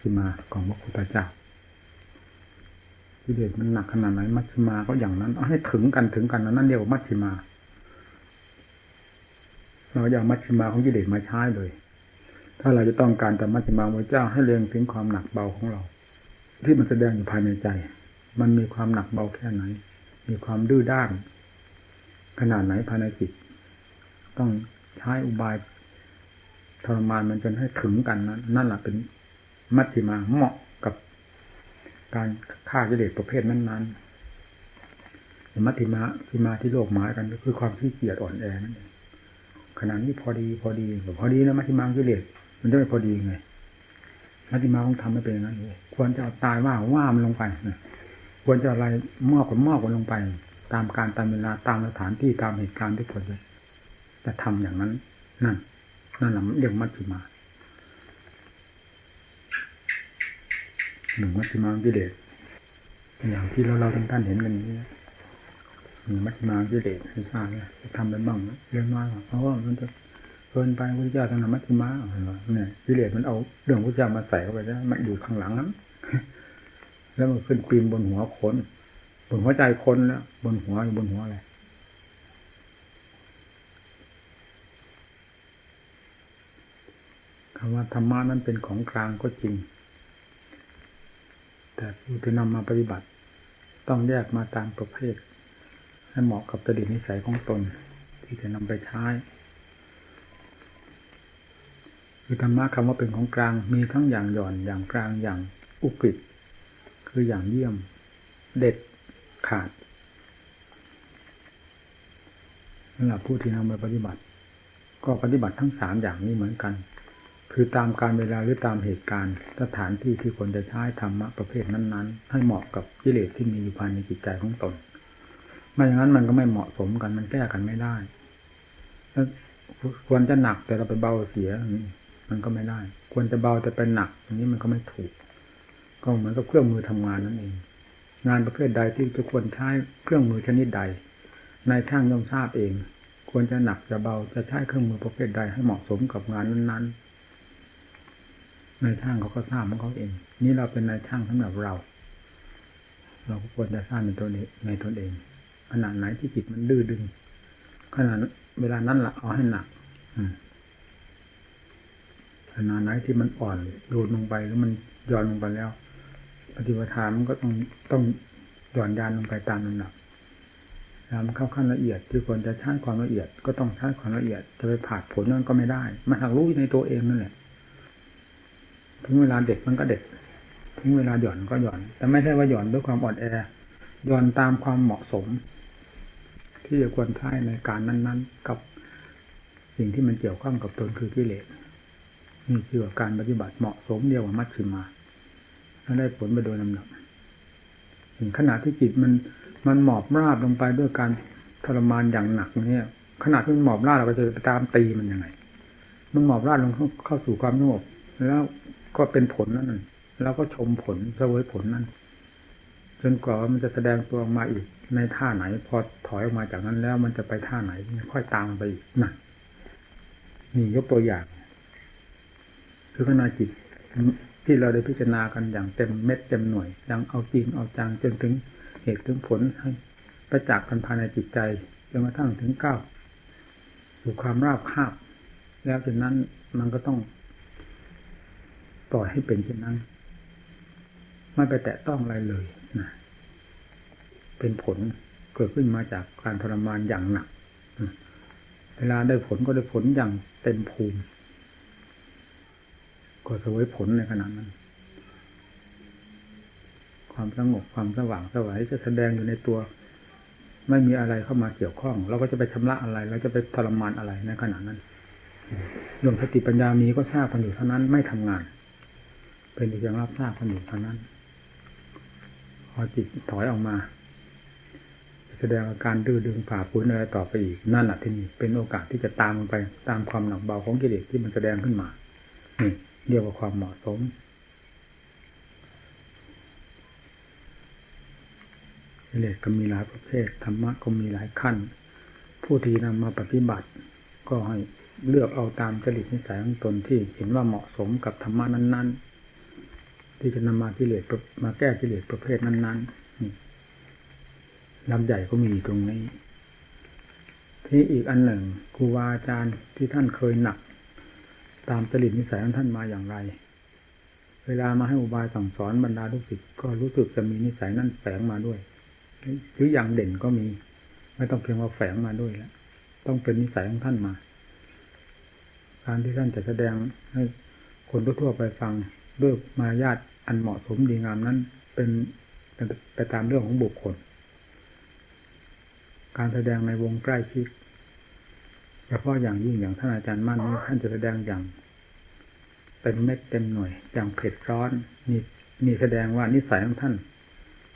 ชิมาของพระพุทธเจ้ากิเลสมันหนักขนาดไหนมัชฌิมาก็อย่างนั้นเอาให้ถึงกันถึงกันนั่นเรียกว่ามัชฌิมา เราอย่ามัชฌิมาของกิเลสมาใช้เลย ถ้าเราจะต้องการแต่มัชฌิมาพระเจ้าให้เรียงถึงความหนักเบาของเรา ที่มันแสดงอยู่ภายในใจ มันมีความหนักเบาแค่ไหน มีความดื้อด้าน ขนาดไหนภายในจิต ต้องใช้อุบายทรมานมันจนให้ถึงกันนั้นนั่นแหละเป็น มัชฌิมาเหมาะกับการฆ่ากิเลสประเภทนั้นๆมัชฌิมาทิมาที่โลกหมายกันก็คือความขี้เกียจอ่อนแอนั่นเองขนาดนี้พอดีพอดีพอดีนะมัชฌิมากิเลสมันจะไม่พอดีไงมัชฌิมาต้องทำให้เป็นอย่างนั้นเลยควรจะเอาตายว่าว่ามันลงไปควรจะอะไรมอบกับมอบกันลงไป ตามการตามเวลาตามสถานที่ตามเหตุการณ์ที่ควรจะจะทำอย่างนั้น นั่น นั่นแหละเรียกมัชฌิมา หนึ่งมัชฌิมากิเลสอย่างที่เราเราท่านเห็นกันนี้หนึ่งมัชฌิมากิเลสให้ทราบเนี่ยจะทำไปบ้างเรื่องน้อยเพราะว่ามันจะเกินไปพระเจ้าทางมัชฌิมาเนี่ยกิเลสมันเอาเรื่องพระเจ้ามาใส่เข้าไปแล้วมันอยู่ข้างหลังนั้นแล้วมันขึ้นปีนบนหัวคนบนหัวใจคนแล้วบนหัวอยู่บนหัวอะไรคำว่าธรรมะนั้นเป็นของกลางก็จริง แต่ผู้ที่นำมาปฏิบัติ ต้องแยกมาตามประเภท ให้เหมาะกับจริตนิสัยของตน ที่จะนำไปใช้คือธรรมะคำว่าเป็นของกลางมีทั้งอย่างหย่อนอย่างกลางอย่างอุกฤษคืออย่างเยี่ยมเด็ดขาดสำหรับผู้ที่นำมาปฏิบัติ ก็ปฏิบัติทั้งสามอย่างนี้เหมือนกัน คือตามการเวลาหรือตามเหตุการณ์ สถานที่ที่คนจะใช้ธรรมะประเภทนั้น ๆ ให้เหมาะกับกิเลสที่มีอยู่ภายในจิตใจของตน ไม่อย่างนั้นมันก็ไม่เหมาะสมกันมันแก้กันไม่ได้ถ้าควรจะหนักแต่เราไปเบาเสียมันก็ไม่ได้ ควรจะเบาแต่ไปหนักอันนี้มันก็ไม่ถูก ก็เหมือนกับเครื่องมือทำงานนั่นเอง งานประเภทใดที่จะควรใช้เครื่องมือชนิดใดนายช่างย่อมทราบเอง ควรจะหนักจะเบาจะใช้เครื่องมือประเภทใดให้เหมาะสมกับงานนั้นๆ นายช่างเขาก็ทราบของเขาเอง นี่เราเป็นนายช่างสำหรับเรา เราก็ควรจะทราบในตัวนี้ในตนเองขนาดไหนที่จิตมันดื้อดึงขนาดเวลานั้นละเอาให้หนักอืขนาดไหนที่มันอ่อนโดนลงไปแล้วมันย่อนลงไปแล้วปฏิปทานมันก็ต้องต้องหย่อนยานลงไปตามลำดับแล้วมันเข้าขั้นละเอียดที่ควรจะใช้ความละเอียด ก็ต้องใช้ความละเอียด จะไปผ่าผลนั่นก็ไม่ได้ มันหักรู้ในตัวเองนั่นแหละ ถึงเวลาเด็กมันก็เด็ก ถึงเวลาหย่อนก็หย่อน แต่ไม่ใช่ว่าหย่อนด้วยความอ่อนแอหย่อนตามความเหมาะสม ที่จะควรใช้ในการนั้นๆ กับสิ่งที่มันเกี่ยวข้องกับตนคือกิเลสนี่คือการปฏิบัติเหมาะสมเดียวกับมัชฌิมาแล้วได้ผลไปโดยลำดับถึงขณะที่จิตมันมันหมอบราบลงไปด้วยการทรมานอย่างหนักเนี่ยขณะที่มันหมอบราบเราก็จะไปตามตีมันยังไง มันหมอบราบลงเข้าสู่ความสงบแล้ว ก็เป็นผลนั่นแล้วก็ชมผลเสวยผลนั่นจนกว่ามันจะแสดงตัวออกมาอีก ในท่าไหน พอถอยออกมาจากนั้นแล้ว มันจะไปท่าไหนค่อยตามไปอีกนั่นนี่ยกตัวอย่าง คือขณะจิตที่เราได้พิจารณากันอย่างเต็มเม็ดเต็มหน่วยยังเอาจริงเอาจังจนถึงเหตุถึงผลให้ประจักษ์กันภายในจิตใจจนกระทั่งถึงก้าวสู่ความราบคาบ แล้วจากนั้นมันก็ต้อง ปล่อยให้เป็นเช่นนั้น ไม่ไปแตะต้องอะไรเลยนะเป็นผลเกิดขึ้นมาจากการทรมานอย่างหนัก เวลาได้ผลก็ได้ผลอย่างเต็มภูมิ ก็สวยผลในขณะนั้น ความสงบความสว่างสวัยจะแสดงอยู่ในตัว ไม่มีอะไรเข้ามาเกี่ยวข้อง เราก็จะไปชำระอะไร เราจะไปทรมานอะไรในขณะนั้นรวมสติปัญญามีก็ทราบกันอยู่เท่านั้นไม่ทำงาน เป็นเพียงรับทราบกันอยู่เท่านั้น พอจิตถอยออกมา แสดงอาการดื้อดึงผ่าฝืนอะไรต่อไปอีกนั่นแหละที่นี่เป็นโอกาสที่จะตามมันไปตามความหนักเบาของกิเลสที่มันแสดงขึ้นมานี่เรียกว่าความเหมาะสมกิเลสก็มีหลายประเภทธรรมะก็มีหลายขั้น ผู้ที่นำมาปฏิบัติ ก็ให้เลือกเอาตามจริตนิสัยของตนที่เห็นว่าเหมาะสมกับธรรมะนั้น ๆ ที่จะนำมากิเลสประมาแก้กิเลสประเภทนั้นๆนี่ลำใหญ่ก็มีตรงนี้ ที่อีกอันหนึ่งครูบาอาจารย์ที่ท่านเคยหนัก ตามจริตนิสัยของท่านมาอย่างไร เวลามาให้อุบายสั่งสอนบรรดาลูกศิษย์ก็รู้สึกจะมีนิสัยนั่นแฝงมาด้วยหรืออย่างเด่นก็มี ไม่ต้องเพียงว่าแฝงมาด้วยแล้วต้องเป็นนิสัยของท่านมา การที่ท่านจะแสดงให้คนทั่วๆไปฟัง ด้วยมารยาทอันเหมาะสมดีงามนั้น เป็นไปตามเรื่องของบุคคล การแสดงในวงใกล้ชิดเฉพาะอย่างยิ่งอย่างท่านอาจารย์มั่นนี้ท่านจะแสดงอย่าง เป็นเม็ดเต็มหน่วยอย่างเผ็ดร้อนนี่มีแสดงว่านิสัยของท่าน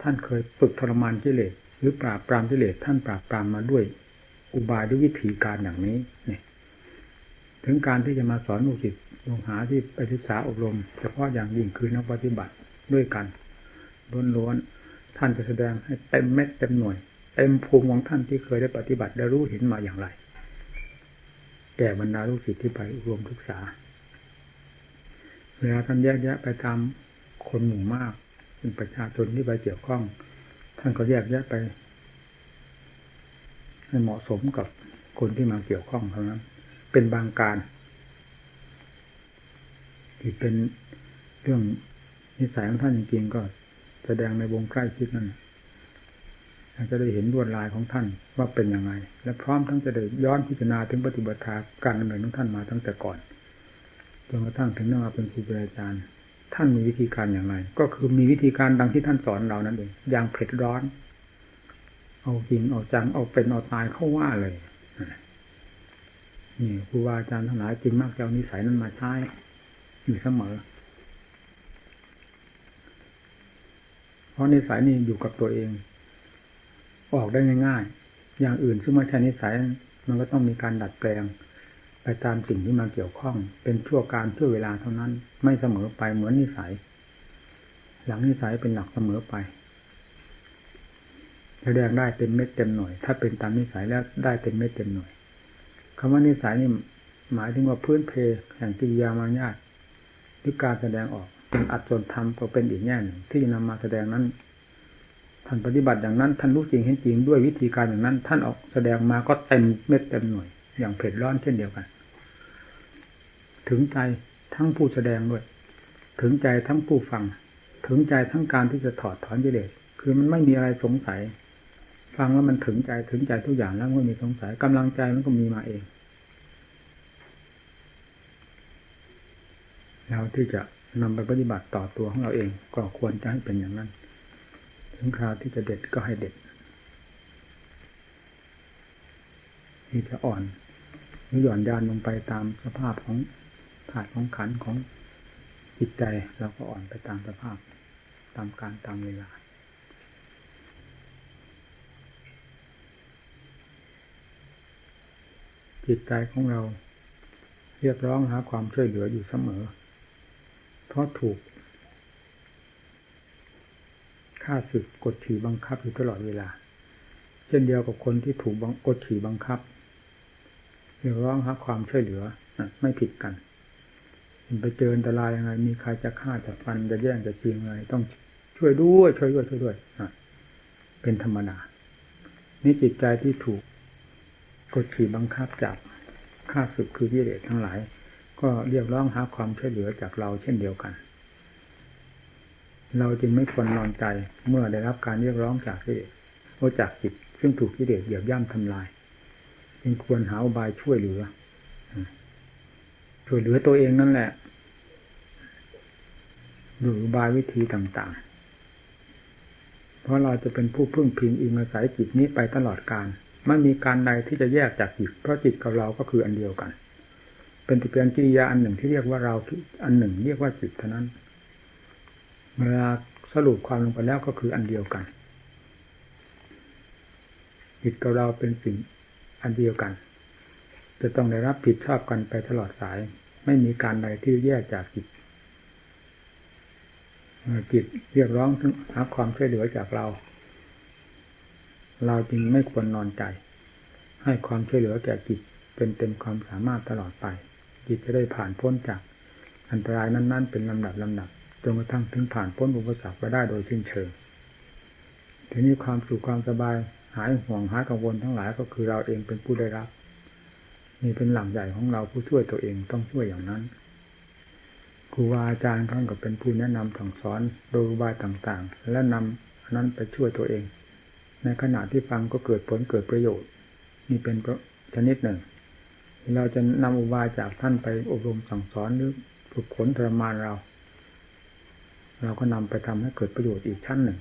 ท่านเคยฝึกทรมานกิเลสหรือปราบปรามกิเลสท่านปราบปรามมาด้วย อุบายด้วยวิธีการอย่างนี้เนี่ย ถึงการที่จะมาสอนลูกศิษย์ลงหาที่ไปศึกษาอบรม เฉพาะอย่างยิ่งคือนักปฏิบัติด้วยกันล้วนๆท่านจะแสดงให้เต็มเม็ดเต็มหน่วยเต็มภูมิของท่านที่เคยได้ปฏิบัติได้รู้เห็นมาอย่างไรแก่บรรดาลูกศิษย์ที่ไปอบรมศึกษา เวลาท่านแยกแยะไปตามคนหมู่มากเป็นประชาชนที่ไปเกี่ยวข้อง ท่านก็แยกแยะไป ให้เหมาะสมกับคนที่มาเกี่ยวข้องเท่านั้น เป็นบางการที่เป็นเรื่องนิสัยของท่านจริงๆก็แสดงในวงใกล้ชิดนั่นเราจะได้เห็นลวดลายของท่านว่าเป็นยังไง และพร้อมทั้งจะได้ย้อนพิจารณาถึงปฏิบัติการดำเนินของท่านมาตั้งแต่ก่อนจนกระทั่งถึงนมาเป็นครูบาอาจารย์ ท่านมีวิธีการอย่างไร ก็คือมีวิธีการดังที่ท่านสอนเรานั่นเองอย่างเผ็ดร้อน เอาจริงเอาจังเอาเป็นเอาตายเข้าว่าเลย นี่ครูบาอาจารย์ทั้งหลายจึงมักจะเอานิสัยนั้นมาใช้อยู่เสมอ เพราะนิสัยนี่อยู่กับตัวเอง ออกได้ง่ายๆ อย่างอื่นซึ่งไม่ใช่นิสัยมันก็ต้องมีการดัดแปลง ไปตามสิ่งที่มาเกี่ยวข้อง เป็นชั่วการชั่วเวลาเท่านั้น ไม่เสมอไปเหมือนนิสัย หลังนิสัยเป็นหลักเสมอไปแสดงได้เป็นเม็ดเต็มหน่วย ถ้าเป็นตามนิสัยแล้วได้เป็นเม็ดเต็มหน่วย คำว่านิสัยนี่หมายถึงว่าพื้นเพแห่งกิริยามารยาทหรือการแสดงออกเป็นอัดส่วนธรรมก็เป็นอีกแง่หนึ่งที่นำมาแสดงนั้น ท่านปฏิบัติอย่างนั้น ท่านรู้จริงเห็นจริงด้วยวิธีการอย่างนั้น ท่านออกแสดงมาก็เต็มเม็ดเต็มหน่วย อย่างเผ็ดร้อนเช่นเดียวกัน ถึงใจทั้งผู้แสดงด้วย ถึงใจทั้งผู้ฟัง ถึงใจทั้งการที่จะถอดถอนกิเลสคือมันไม่มีอะไรสงสัย ฟังแล้วมันถึงใจถึงใจทุกอย่างแล้วไม่มีสงสัยกำลังใจมันก็มีมาเองแล้วที่จะนำไปปฏิบัติต่อตัวของเราเอง ก็ควรจะให้เป็นอย่างนั้น ถึงคราวที่จะเด็ดก็ให้เด็ดที่จะอ่อนหรือหย่อนยานลงไปตามสภาพของถาดของขันของจิตใจเราก็อ่อนไปตามสภาพตามการตามเวลา จิตใจของเรา เรียกร้องหาความช่วยเหลืออยู่เสมอ เพราะถูกฆ่าศึกกดขี่บังคับอยู่ตลอดเวลา เช่นเดียวกับคนที่ถูกกดขี่บังคับเรียกร้องหาความช่วยเหลือไม่ผิดกันไปเจออันตรายยังไง มีใครจะฆ่าจะฟันจะแย่งจะจริงอะไรต้องช่วยด้วยช่วยด้วยช่วยด้วยเป็นธรรมดานี่จิตใจที่ถูก กดขี่บังคับจากฆ่าศึกคือกิเลสทั้งหลาย ก็เรียกร้องหาความช่วยเหลือจากเราเช่นเดียวกัน เราจึงไม่ควรนอนใจเมื่อได้รับการเรียกร้องจากกิเลสโอจากจิตซึ่งถูกกิเลสเหยียบย่ำทำลาย จึงควรหาอุบายช่วยเหลือช่วยเหลือตัวเองนั่นแหละดูอุบายวิธีต่างๆ เพราะเราจะเป็นผู้พึ่งพิงอิงอาศัยจิตนี้ไปตลอดการ ไม่มีการใดที่จะแยกจากจิต เพราะจิตกับเราก็คืออันเดียวกัน เป็นติเปียนกิริยาอันหนึ่งที่เรียกว่าเราอันหนึ่ง เรียกว่าจิตเท่านั้น เวลาสรุปความลงไปแล้วก็คืออันเดียวกัน จิตกับเราเป็นสิ่งอันเดียวกัน จะต้องได้รับผิดชอบกันไปตลอดสาย ไม่มีการใดที่แยกจากจิตจิตเรียกร้องหาความช่วยเหลือจากเรา เราจึงไม่ควรนอนใจ ให้ความช่วยเหลือแก่จิตเป็นเต็มความสามารถตลอดไป จิตจะได้ผ่านพ้นจาก อันตรายนั้น ๆ เป็นลำดับลำดับจนกระทั่งถึงผ่านพ้นอุปสรรคไปได้โดยสิ้นเชิงทีนี้ความสุขความสบายหายห่วงหายกังวลทั้งหลายก็คือเราเองเป็นผู้ได้รับนี่เป็นหลักใหญ่ของเราผู้ช่วยตัวเองต้องช่วยอย่างนั้นครูบาอาจารย์ท่านก็เป็นผู้แนะนำสั่งสอนโดยบายต่างๆ และนำอันนั้นไปช่วยตัวเอง ในขณะที่ฟังก็เกิดผลเกิดประโยชน์นี่เป็นชนิดหนึ่ง เราจะนำอุบายจากท่านไปอบรมสั่งสอนหรือฝึกฝนทรมานเรา เราก็นำไปทำให้เกิดประโยชน์อีกชั้นหนึ่ง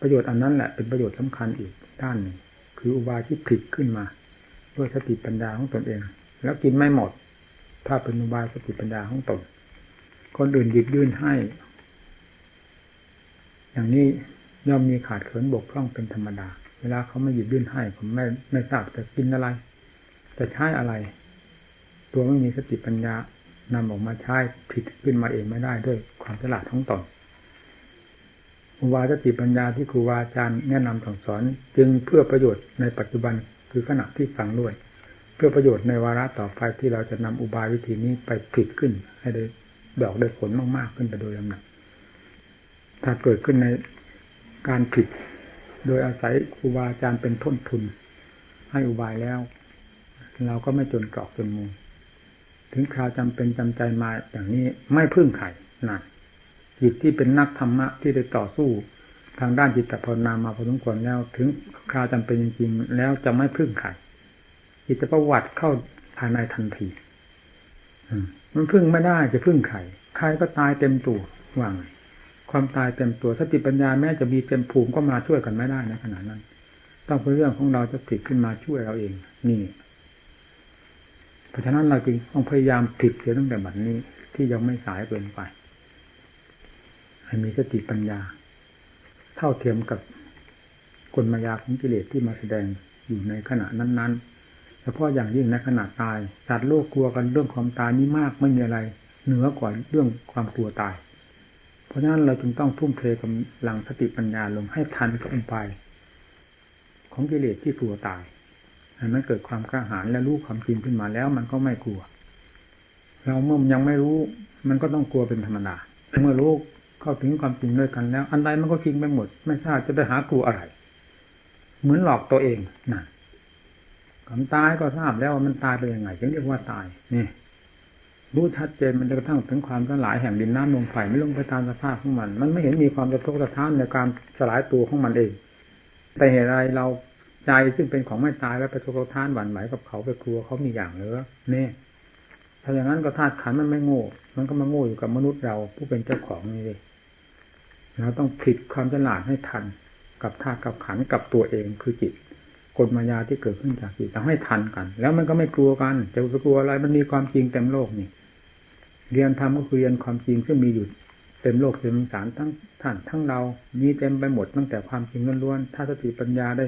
ประโยชน์อันนั้นแหละเป็นประโยชน์สำคัญอีกด้านหนึ่ง คืออุบายที่ผลิตขึ้นมา ด้วยสติปัญญาของตนเอง แล้วกินไม่หมด ถ้าเป็นอุบายสติปัญญาของตนคนอื่นหยิบยื่นให้ อย่างนี้ ย่อมมีขาดเขินบกพร่องเป็นธรรมดา เวลาเขาไม่หยิบยื่นให้ผมไม่ไม่ทราบจะกินอะไรจะใช้อะไร ตัวไม่มีสติปัญญานำออกมาใช้ผิดขึ้นมาเองไม่ได้ด้วยความฉลาดของตนอุบาสติปัญญาที่ครูบาอาจารย์แนะนำสั่งสอน จึงเพื่อประโยชน์ในปัจจุบันคือขณะที่ฟังด้วย เพื่อประโยชน์ในวาระต่อไปที่เราจะนำอุบายวิธีนี้ไปผลิตขึ้น ให้ได้ดอกได้ผลมากๆขึ้นไปโดยลำดับถ้าเกิดขึ้นใน การผลิตโดยอาศัยครูบาอาจารย์เป็นต้นทุน ให้อุบายแล้ว เราก็ไม่จนกรอกจนมุมถึงคราวจำเป็นจำใจมาอย่างนี้ไม่พึ่งไข่นั่นจิตที่เป็นนักธรรมะที่ได้ต่อสู้ทางด้านจิตภาวนามาพอสมควรแล้ว ถึงคราวจำเป็นจริงๆแล้วจะไม่พึ่งไข่จิตจะประวัติเข้าภายในทันทีมันพึ่งไม่ได้จะพึ่งไข่ใครก็ตายเต็มตัวว่าง ความตายเต็มตัวสติปัญญาแม้จะมีเต็มภูมิก็มาช่วยกันไม่ได้ในขณะนั้น ต้องเป็นเรื่องของเราจะผลิตขึ้นมาช่วยเราเอง นี่เพราะฉะนั้นเราจึงต้องพยายามผลิตเสียตั้งแต่บัดนี้ที่ยังไม่สายเกินไป ให้มีสติปัญญา เท่าเทียมกับกลมายาของกิเลสที่มาแสดงอยู่ในขณะนั้นๆเฉพาะอย่างยิ่งในขณะตายสัตว์โลกกลัวกันเรื่องความตายนี้มากไม่มีอะไร เหนือกว่าเรื่องความกลัวตาย เพราะฉะนั้นเราจึงต้องทุ่มเทกำลังสติปัญญาลงให้ทันกับอุบายของกิเลสที่กลัวตายให้มันเกิดความกล้าหาญและรู้ความจริงขึ้นมาแล้ว มันก็ไม่กลัว เราเมื่อมันยังไม่รู้ มันก็ต้องกลัวเป็นธรรมดาเมื่อรู้เข้าถึงความจริงด้วยกันแล้ว อันใดมันก็จริงไปหมด ไม่ทราบจะไปหากลัวอะไร เหมือนหลอกตัวเองนะความตายก็ทราบแล้วว่ามันตายไปยังไงจึงเรียกว่าตายนี่ รู้ชัดเจนมันกระทั่งถึงความสลายแห่งดินน้ำลมไฟไม่ลงไปตามสภาพของมัน มันไม่เห็นมีความสะทกสะทานในการสลายตัวของมันเอง แต่เหตุไรเราใจซึ่งเป็นของไม่ตายแล้วไปสะทกสะท้านหวั่นไหวกับเขาไปกลัวเขามีอย่างเหรือเนี่ยถ้าอย่างนั้นก็ธาตุขันมันไม่โง่ มันก็มาโง่อยู่กับมนุษย์เราผู้เป็นเจ้าของนี่เลยเราต้องผลิตความฉลาดให้ทัน กับธาตุกับขันกับตัวเองคือจิตกฎมายาที่เกิดขึ้นจากจิตทำให้ทันกัน แล้วมันก็ไม่กลัวกัน จะกลัวอะไรมันมีความจริงเต็มโลกนี่ เรียนธรรมก็คือเรียนความจริงซึ่งมีอยู่เต็มโลกเต็มสารทั้งท่านทั้งเรามีเต็มไปหมดตั้งแต่ความจริงล้วนๆถ้าสติปัญญาได้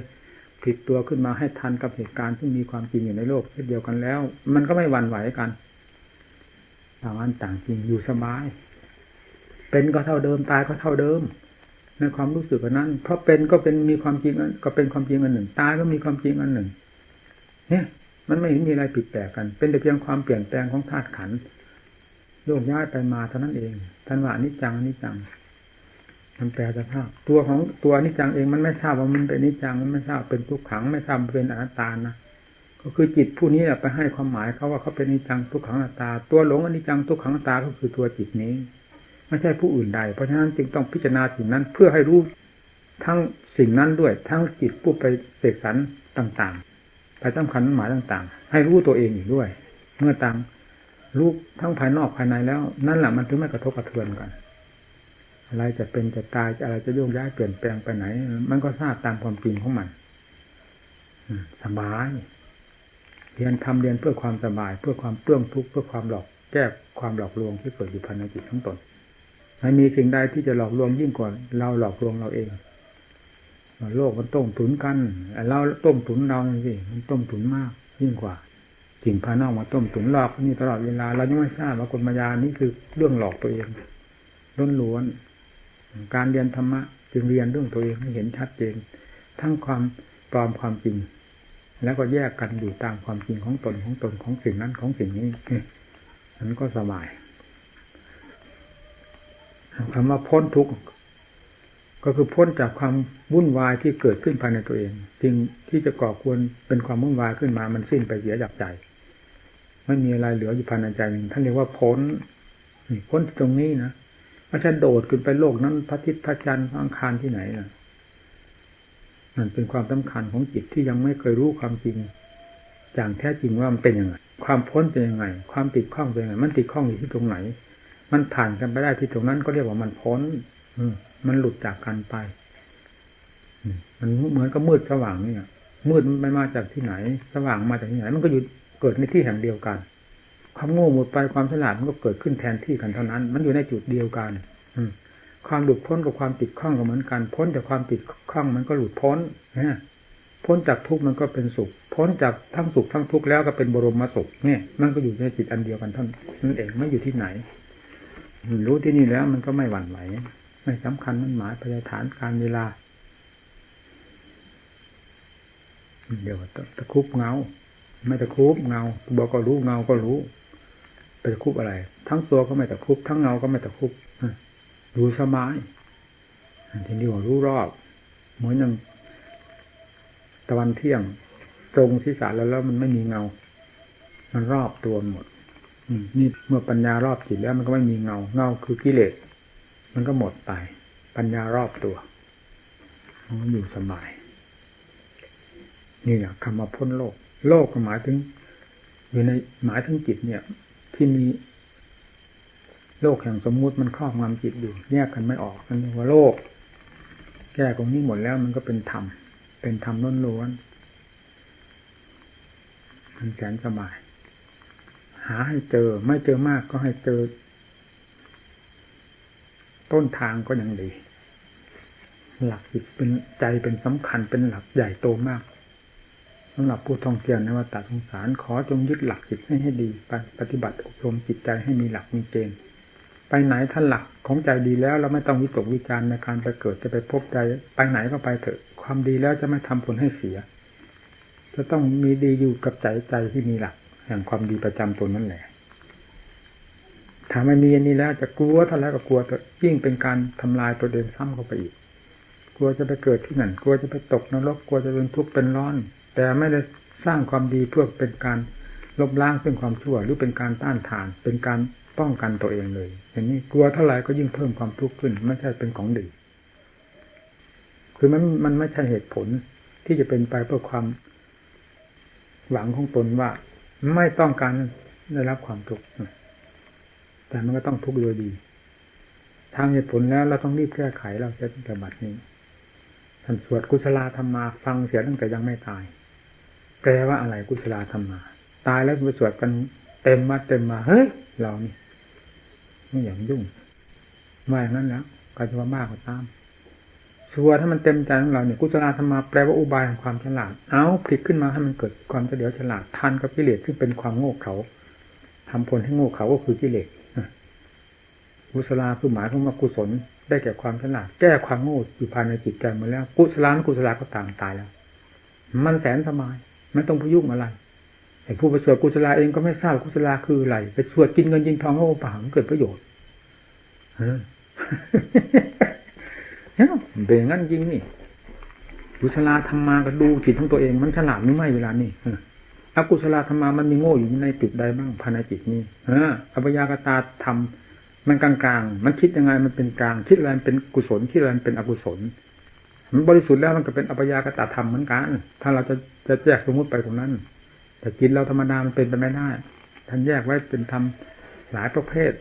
ผิดตัวขึ้นมาให้ทันกับเหตุการณ์ที่มีความจริงอยู่ในโลกเช่นเดียวกันแล้ว มันก็ไม่หวั่นไหวกันต่างอันต่างจริงอยู่สบาย เป็นก็เท่าเดิมตายก็เท่าเดิม ในความรู้สึกนั้น เพราะเป็นก็เป็นมีความจริงก็เป็นความจริงอันหนึ่ง ตายก็มีความจริงอันหนึ่ง เนี่ย มันไม่เห็นมีอะไรผิดแปลกกัน เป็นแต่เพียงความเปลี่ยนแปลงของธาตุขันธ์ โยกย้ายไปมาเท่านั้นเองท่านว่านิจังนิจังมันแปลสภาพ ตัวของตัวนิจังเองมันไม่ทราบว่ามันเป็นนิจังมันไม่ทราบเป็นทุกขัง ไม่ทราบเป็นอนัตตานะก็คือจิตผู้นี้ไปให้ความหมายเขาว่าเขาเป็นนิจังทุกขังอนัตตา ตัวหลงอนิจังทุกขังอนัตตาก็คือตัวจิตนี้ ไม่ใช่ผู้อื่นใด เพราะฉะนั้นจึงต้องพิจารณาสิ่งนั้นเพื่อให้รู้ทั้งสิ่งนั้นด้วย ทั้งจิตผู้ไปเสกสรรต่างๆไปตั้งขันหมายต่าง ๆ ให้รู้ตัวเองอยู่ด้วย เมื่อต่าง รู้ทั้งภายนอกภายในแล้ว นั่นแหละมันถึงไม่กระทบกระเทือนกัน อะไรจะเป็นจะตายอะไรจะโยกย้ายเปลี่ยนแปลงไปไหน มันก็ทราบตามความจริงของมันสบายเรียนทำเรียนเพื่อความสบาย เพื่อความเปลื้องทุกข์เพื่อความหลอกแก้ความหลอกลวงที่เกิดอยู่ภายในจิตทั้งตนไม่มีสิ่งใดที่จะหลอกลวงยิ่งกว่าเราหลอกลวงเราเองโลกมันต้มถุนกันเราต้มถุนเราสิมันต้มถุนมากยิ่งกว่า สิ่งภายนอกมาต้มถุนหลอกนี่ตลอดเวลาเรายังไม่ทราบว่ากฎมายานี้คือเรื่องหลอกตัวเองล้นล้วน การเรียนธรรมะจึงเรียนเรื่องตัวเองให้เห็นชัดเจน ทั้งความปลอมความจริง แล้วก็แยกกันอยู่ตามความจริงของตนของตนของสิ่งนั้นของสิ่งนี้นั้นก็สบายคำว่าพ้นทุกข์ก็คือพ้นจากความวุ่นวายที่เกิดขึ้นภายในตัวเองสิ่งที่จะก่อควรเป็นความวุ่นวายขึ้นมามันสิ้นไปเสียจากใจ ไม่มีอะไรเหลืออยู่ภายในใจหนึ่งท่านเรียกว่าพ้นนี่พ้นตรงนี้นะไม่ใช่โดดขึ้นไปโลกนั้นพระทิตย์พระจันทร์พระอังคารที่ไหนนะมันเป็นความสำคัญของจิตที่ยังไม่เคยรู้ความจริงอย่างแท้จริงว่ามันเป็นยังไง ความพ้นเป็นยังไง ความติดข้องเป็นยังไง มันติดข้องอยู่ที่ตรงไหน มันผ่านกันไปได้ที่ตรงนั้นก็เรียกว่ามันพ้น อืมันหลุดจากกันไปมมันเหมือนกับมืดสว่างเนี่ยมืดมันมาจากที่ไหน สว่างมาจากที่ไหน มันก็อยู่ เกิดในที่แห่งเดียวกัน ความโง่หมดไปความฉลาดมันก็เกิดขึ้นแทนที่กันเท่านั้น มันอยู่ในจุดเดียวกัน อืความหลุดพ้นกับความติดข้องก็เหมือนกัน พ้นจากความติดข้องมันก็หลุดพ้นนะพ้นจากทุกข์มันก็เป็นสุข พ้นจากทั้งสุขทั้งทุกข์แล้วก็เป็นบรมสุขเนี่ย มันก็อยู่ในจิตอันเดียวกันเท่านั้นเองไม่อยู่ที่ไหน รู้ที่นี่แล้วมันก็ไม่หวั่นไหวไม่สำคัญมันหมายพยาฐานการเวลา เดี๋ยวตะตะคุบเงา ไม่ตะคุบเงาบอกก็รู้เงาก็รู้ไปตะคุบอะไร ทั้งตัวก็ไม่ตะคุบทั้งเงาก็ไม่ตะคุบรู้สบายทีนี้ว่ารู้รอบเหมือนอย่างตะวันเที่ยง ตรงที่สาแล้วแล้วมันไม่มีเงา มันรอบตัวหมดอืนี่เมื่อปัญญารอบจิตแล้วมันก็ไม่มีเงา เงาคือกิเลสมันก็หมดไป ปัญญารอบตัวมันก็อยู่สบาย นี่แหละคำว่าพ้นโลก โลกก็หมายถึง อยู่ในหมายถึงจิตเนี่ย ที่มีโลกแห่งสมมุติมันครอบงำจิตอยู่แยกกันไม่ออกนั่นเรียกว่าโลก แก้ตรงนี้หมดแล้วมันก็เป็นธรรมเป็นธรรมล้วนๆมันแสนสบาย หาให้เจอไม่เจอมากก็ให้เจอ ต้นทางก็ยังดี หลักจิตเป็นใจเป็นสำคัญเป็นหลักใหญ่โตมาก สำหรับผู้ท่องเที่ยวในวัฏสงสารขอจงยึดหลักจิตให้ให้ดีไปปฏิบัติอบรมจิตใจให้มีหลักมีเกณฑ์ไปไหนท่านหลักของใจดีแล้วเราไม่ต้องวิตกวิจารณ์ในการไปเกิดจะไปพบใจไปไหนก็ไปเถอะ ความดีแล้วจะไม่ทำผลให้เสีย จะต้องมีดีอยู่กับใจใจที่มีหลักแห่งความดีประจำตนนั่นแหละถ้าไม่มีอันนี้แล้วจะกลัวเท่าไรก็กลัวแต่ยิ่งเป็นการทำลายตัวเองซ้ำเข้าไปอีก กลัวจะไปเกิดที่นั่นกลัวจะไปตกนรกกลัวจะเป็นทุกข์เป็นร้อน แต่ไม่ได้สร้างความดีเพื่อเป็นการลบล้างซึ่งความชั่ว หรือเป็นการต้านทาน เป็นการป้องกันตัวเองเลย อย่างนี้กลัวเท่าไหร่ก็ยิ่งเพิ่มความทุกข์ขึ้น ไม่ใช่เป็นของดีคือมันมันไม่ใช่เหตุผลที่จะเป็นไปเพื่อความหวังของตนว่า ไม่ต้องการได้รับความทุกข์แต่มันก็ต้องทุกข์โดยดี ทางเหตุผลแล้วเราต้องรีบแก้ไขเราจะปฏิบัตินี้ท่านสวดกุศลธรรมมาฟังเสียตั้งแต่ยังไม่ตาย แปลว่าอะไรกุศลธรรมา ตายแล้วไปสวดกันเต็มมาเต็มมาเฮ้ยเรานี่ไม่อย่างยุ่งว่าอย่างนั้นแล้วก็จะว่ามากก็ตามสวดถ้ามันเต็มใจของเราเนี่ยกุศลธรรมาแปลว่าอุบายแห่งความฉลาด เอาพลิกขึ้นมาให้มันเกิดความเฉลียวฉลาดทันกับกิเลสซึ่งเป็นความโง่เขลาทำผลให้โง่เขลาก็คือกิเลสกุศลาคือหมายถึงว่ากุศลได้แก่ความฉลาดแก้ความโง่อยู่ภายในจิตใจมาแล้ว กุศลานกุศลาก็ต่างตายแล้ว มันแสนสบาย ไม่ต้องพยุ่งอะไรไอ้ผู้ไปสวดกุศลาเองก็ไม่ทราบกุศลาคืออะไรไปสวดกินเงินยินทองก็เปล่ามันเกิดประโยชน์เป็นงั้นจริงนี่กุศลาธรรมาก็ดูจิตของตัวเองมันฉลาดหรือไม่เวลานี่อกุศลธรรมามันมีโง่อยู่ในจุดใดบ้างภายในจิตนี้ออัปยากตาธรรมมันกลางๆ มันคิดยังไงมันเป็นกลาง คิดอะไรเป็นกุศลคิดอะไรเป็นอกุศล มันบริสุทธิ์แล้วมันก็เป็นอัปยากตาธรรมเหมือนกัน ถ้าเราจะจะแยกสมมติไปตรงนั้น แต่จิตเราธรรมดามันเป็นไปไม่ได้ท่านแยกไว้เป็นธรรมหลายประเภท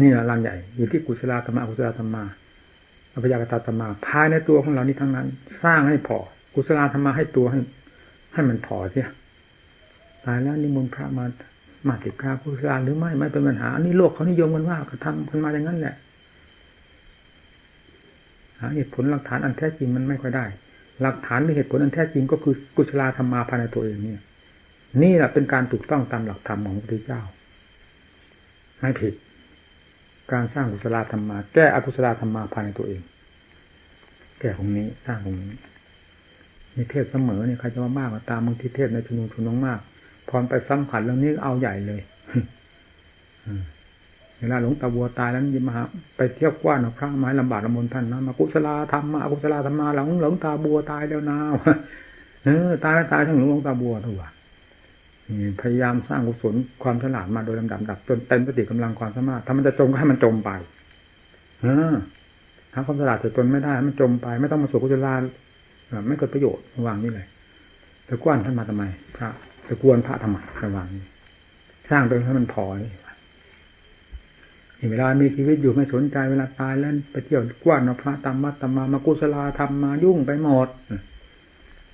นี่แหละลานใหญ่ อยู่ที่กุศลธรรมะอกุศลธรรมาอัปยากตาธรรมาภายในตัวของเรานี้ทั้งนั้น สร้างให้พอกุศลธรรมะให้ตัวให้ ให้มันพอเสียตายแล้วนิมนต์พระมามาติดคากุศลหรือไม่ไม่เป็นปัญหาอันนี้โลกเขานิยมกันว่าก็ทำกันมาอย่างนั้นแหละ หาเหตุผลหลักฐานอันแท้จริงมันไม่ค่อยได้ หลักฐานหรือเหตุผลอันแท้จริงก็คือกุศลธรรมมาภายในตัวเองเนี่ย นี่แหละเป็นการถูกต้องตามหลักธรรมของพระพุทธเจ้า ไม่ผิด การสร้างกุศลธรรมมา แก้อกุศลธรรมมาภายในตัวเอง แก้ของนี้สร้างของนี้มีเทศเสมอเนี่ยใครจะมามากก็ตามบางทีเทศในชุมนุมชุมน้องมาก พรไปสัมผัสเรื่องนี้เอาใหญ่เลย เวลาหลวงตาบัวตายแล้วยิมมาหาไปเที่ยวกว้านเอาพระไม้ลำบากลำมนท่านนะมากุศลาธรรมมาอกุศลาธรรมาหลงหลวงตาบัวตายแล้วนะเออตายแล้วตายทั้งหลวงตาบัวทุกวันพยายามสร้างกุศลความฉลาดมาโดยลำดับดับจนเต็มสติกำลังความสามารถถ้ามันจะจมก็ให้มันจมไปเออหาความฉลาดแต่ตนไม่ได้ให้มันจมไป ไม่ต้องมาสู่กุศลาไม่เกิดประโยชน์วางนี่เลยจะกวนท่านมาทำไม พระจะกวนพระทำไมระวางนี่สร้างตัวให้มันพอ เวลามีชีวิตอยู่ไม่สนใจเวลาตายแล้วไปเที่ยวกวนเอาพระตามวัดตามมามากุศลาทำมายุ่งไปหมด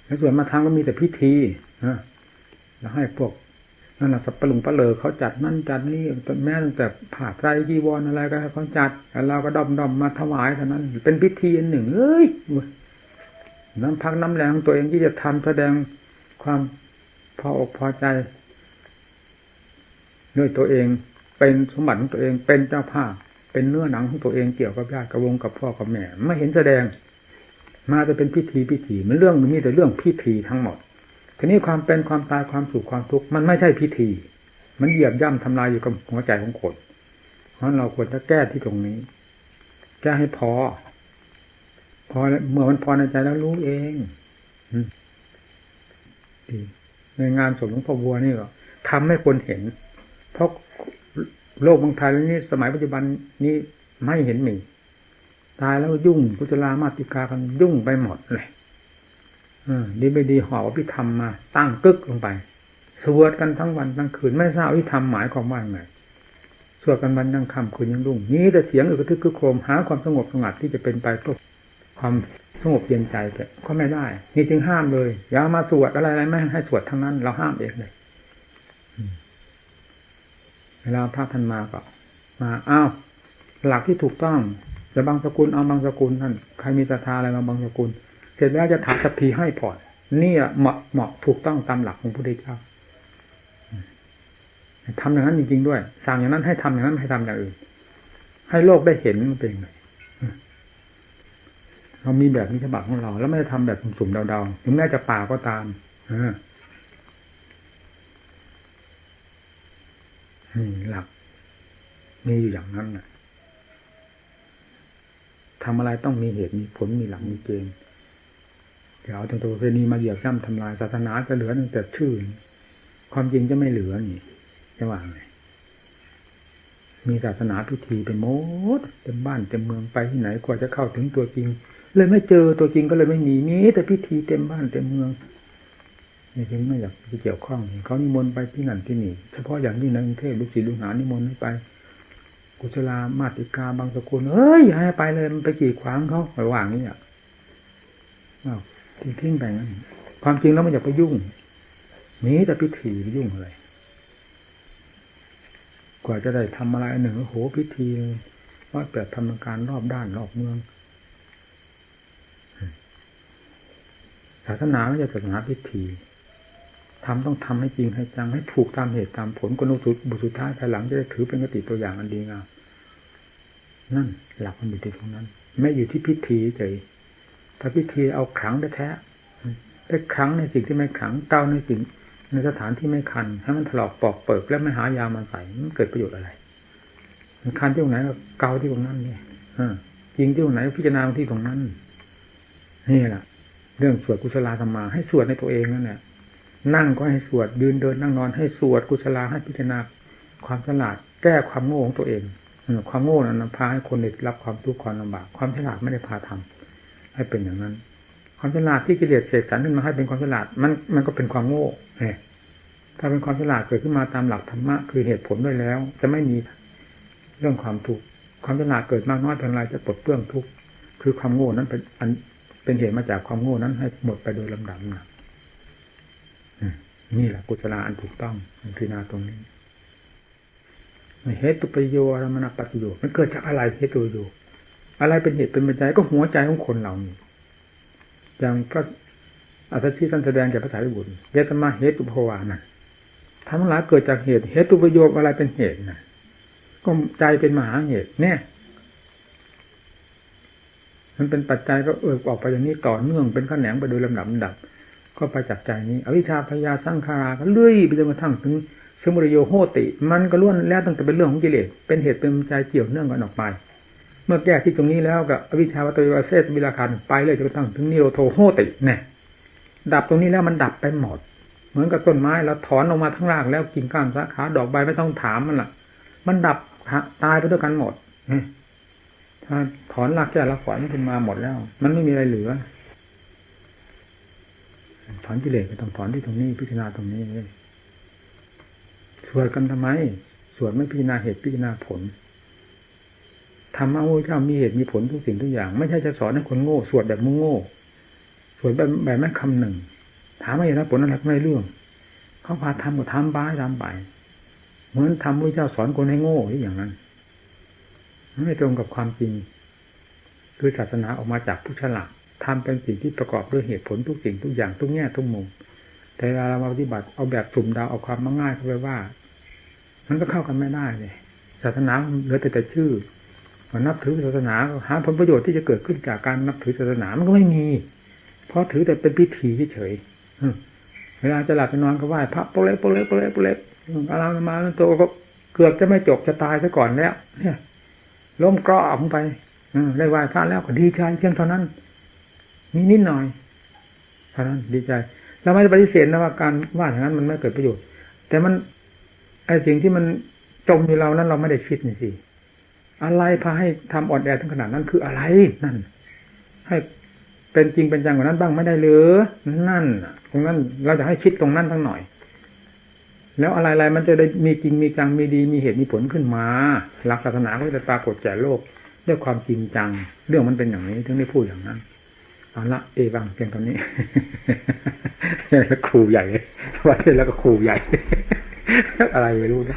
แล้วส่วนมาทำก็มีแต่พิธีนะแล้วให้พวกนั่นแหละสับปะหลงปะเลอเขาจัดนั่นจัดนี่แม้ตั้งแต่ผ่าไตรจีวรอะไรก็เขาจัดแล้วเราก็ดอมดอมมาถวายเท่านั้น เป็นพิธีอันหนึ่งเอ้ยน้ำพักน้ำแรงของตัวเองที่จะทำแสดงความพออกพอใจด้วยตัวเอง เป็นสมบัติของตัวเองเป็นเจ้าภาพเป็นเนื้อหนังของตัวเองเกี่ยวกับญาติกับวงกับพ่อกับแม่ไม่เห็นแสดง มาจะเป็นพิธีพิธีมันเรื่องมันมีแต่เรื่องพิธีทั้งหมดทีนี้ความเป็นความตายความสุขความทุกข์มันไม่ใช่พิธี มันเหยียบย่ำทำลายอยู่กับหัวใจของคนเพราะเราควรจะแก้ที่ตรงนี้แก้ให้พอ พอเมื่อมันพอในใจแล้วรู้เองดีในงานศพหลวงพ่อบัวนี่ก็ทำให้คนเห็น เพราะ โลกบางไทยนี้สมัยปัจจุบันนี้ไม่เห็นมี ตายแล้วยุ่งกุจลามาติกากันยุ่งไปหมดเลยดีไม่ดีหอบอภิธรรมมา ตั้งกึกลงไป สวดกันทั้งวันทั้งคืน ไม่ทราบอภิธรรมหมายความว่าไงสวดกันวันยังค่ำคืนยังรุ่ง นี้แต่เสียงอึกทึกคือโครมหาความสงบสงัดที่จะเป็นไปเพื่อความสงบเย็นใจแต่ก็ไม่ได้ นี่จึงห้ามเลยอย่ามาสวดอะไรอะไรไม่ให้สวดทั้งนั้น เราห้ามเองเลย เวลาพระท่านมาก็ มาอ้าวหลักที่ถูกต้องจะบางสกุลเอาบางสกุลท่านใครมีศรัทธาอะไรมาบางสกุล เสร็จแล้วจะถามสัพพีให้ผ่อนนี่เหมาะเหมาะถูกต้องตามหลักของพระพุทธเจ้าอืมทำอย่างนั้นจริงๆด้วย สั่งอย่างนั้นให้ทำอย่างนั้นไม่ให้ทำอย่างอื่น ให้โลกได้เห็นมันเป็นไงเรามีแบบนี้ฉบับของเรา แล้วไม่ได้ทำแบบสุ่มๆเดาๆ ถึงแม้จะป่าก็ตามออนี่ หลัก มีอยู่อย่างนั้นนะทำอะไรต้องมีเหตุมีผลมีหลังมีเกณฑ์เดี๋ยวเอาตรงตัวเพณีมาเหยียบย่ำทำลายศาสนาจะเหลือตั้งแต่ชื่อ ความจริงจะไม่เหลือนี่จะว่าไงมีศาสนาพิธีไปหมดเต็มบ้านเต็มเมืองไปที่ไหนกว่าจะเข้าถึงตัวจริง เลยไม่เจอตัวจริงก็เลยไม่มีมีแต่พิธีเต็มบ้านเต็มเมือง นี่ถึงไม่อยากไปเกี่ยวข้องเขานิมนต์ไปที่นั่นที่นี่เฉพาะอย่างยิ่งในกรุงเทพลูกศิษย์ลูกหานิมนต์ให้ไป กุศลามาติกาบางสกุลเอ้ยอย่าให้ไปเลยมันไปกีดขวางเขาระหว่างนี้อะอ้าวทิ้งทิ้งไปงั้นความจริงแล้วมันอย่าไปยุ่งมีแต่พิธีไปยุ่งอะไรกว่าจะได้ทำอะไรหนึ่งโอ้โหพิธีว่าแปดทำการรอบด้านรอบเมืองศาสนาไม่ใช่ศาสนาพิธี ทำต้องทำให้จริงให้จังให้ถูกตามเหตุตามผลกนุสุดบุตรสุดท้ายภายหลังจะได้ถือเป็นกติตัวอย่างอันดีงามนั่นหลักมันอยู่ที่ตรงนั้น ไม่อยู่ที่พิธีเฉยถ้าพิธีเอาขังแท้ได้ขังในสิ่งที่ไม่ขังเก้าในสิ่งในสถานที่ไม่คันให้มันถลอกปอกเปิกแล้วไม่หายามาใส่มันเกิดประโยชน์อะไรมันคันที่ตรงไหนก็เกาที่ตรงนั้นเนี่ยจริงที่ตรงไหนก็พิจารณาที่ตรงนั้นนี่แหละเรื่องสวดกุศลธรรมาให้สวดในตัวเองนั่นแหละ นั่งก็ให้สวดยืนเดินนั่งนอนให้สวดกุศลาให้พิจารณาความฉลาด แก้ความโง่ของตัวเอง ความโง่นั้นพาให้คนได้รับความทุกข์ความลำบาก ความฉลาดไม่ได้พาทำให้เป็นอย่างนั้น ความฉลาดที่กิเลสเสกสรรขึ้นมาให้เป็นความฉลาดมันมันก็เป็นความโง่เนี่ยถ้าเป็นความฉลาดเกิดขึ้นมาตามหลักธรรมะคือเหตุผลด้วยแล้ว จะไม่มีเรื่องความทุกข์ความฉลาดเกิดมากน้อยเพียงไรจะปลดเปลื้องทุกข์คือความโง่นั้นเป็นอันเป็นเหตุมาจากความโง่นั้นให้หมดไปโดยลำดับนะ นี่แหละกุศลาอันถูกต้องพิจารณาตรงนี้เหตุประโยชน์มนปัจโยชน์มันเกิดจากอะไรเหตุประโยชน์อะไรเป็นเหตุเป็นปัจจัยก็หัวใจของคนเรานี่อย่างพระอัศชีท่านแสดงแก่พระสารีบุตรเยตมาเหตุภวานะทั้งหลายเกิดจากเหตุเหตุประโยชน์อะไรเป็นเหตุนะก็ใจเป็นมหาเหตุเนี่ยมันเป็นปัจจัยก็เออออกไปอย่างนี้ต่อเนื่องเป็นขั้นแขนงไปโดยลำดับลำดับ ก็ไปจากใจนี้ อวิชชาพยาสร้างคาราก็เลื่อยไปจนกระทั่งถึงสมุทโยโหติ มันก็ล้วนแล้วตั้งแต่เป็นเรื่องของกิเลสเป็นเหตุเป็นปัจจัยเกี่ยวเนื่องกันออกไป เมื่อแก้ที่ตรงนี้แล้วกับอวิชชาวัตยวาเซสวิราคันไปเลยจนกระทั่งถึงนิโรโทโหติเนี่ยดับตรงนี้แล้วมันดับไปหมด เหมือนกับต้นไม้เราถอนออกมาทั้งรากแล้วกิ่งก้านสาขาดอกใบไม่ต้องถามมันละมันดับตายไปด้วยกันหมดถ้าถอนรากแก้รากฝอยมันขึ้นมาหมดแล้ว มันไม่มีอะไรเหลือ ถอนกิเลสก็ต้องถอนที่ตรงนี้พิจารณาตรงนี้เลยสวดกันทำไมสวดไม่พิจารณาเหตุพิจารณาผลธรรมะพระเจ้ามีเหตุมีผลทุกสิ่งทุกอย่าง ไม่ใช่จะสอนให้คนโง่ สวดแบบมุงโง่ สวดแบบแบบไม่คำหนึ่ง ถามไม่เห็นผลอะไรไม่เรื่อง เขาพาทำก็ทำบ้าทำไปเหมือนทำพระเจ้าสอนคนให้โง่ที่อย่างนั้นไม่ตรงกับความจริง คือศาสนาออกมาจากผู้ฉลาด ทำเป็นสิ่งที่ประกอบด้วยเหตุผลทุกสิ่งทุกอย่างทุกแง่ทุกมุม แต่เวลาเรามาปฏิบัติเอาแบบสุ่มเดาเอาความง่ายเข้าไปว่า มันก็เข้ากันไม่ได้เลยศาสนาเหลือแต่แต่ชื่อนับถือศาสนาหาผลประโยชน์ที่จะเกิดขึ้นจากการนับถือศาสนามันก็ไม่มี เพราะถือแต่เป็นพิธีเฉยๆเวลาจะหลับจะนอนก็ไหว้พระโปเล็กโปเล็กโปเล็กโปเล็กอารามาตัวก็เกือบจะไม่จบจะตายซะก่อนแล้ว เนี่ยล้มกรอบไปได้ไหว้พระแล้วก็ดีใจเพียงเท่านั้น มีนิดหน่อยเท่านั้นดีใจ เราไม่ได้ปฏิเสธนะว่าการว่าอย่างนั้นมันไม่เกิดประโยชน์ แต่มันไอสิ่งที่มันจมอยู่เรานั้นเราไม่ได้คิดนี่สิอะไรพาให้ทำอ่อนแอถึงขนาดนั้นคืออะไรนั่น ให้เป็นจริงเป็นจังกว่านั้นบ้างไม่ได้หรือนั่นตรงนั้นเราจะให้คิดตรงนั้นทั้งหน่อย แล้วอะไรๆมันจะได้มีจริงมีจังมีดีมีเหตุมีผลขึ้นมาหลักศาสนาก็จะปรากฏแก่โลกด้วยความจริงจัง เรื่องมันเป็นอย่างนี้ถึงได้พูดอย่างนั้น เอาละเอวังเพียงตอนนี้แล้วครูใหญ่เลยวัดเทศแล้วก็ครูใหญ่ อะไรไม่รู้นะ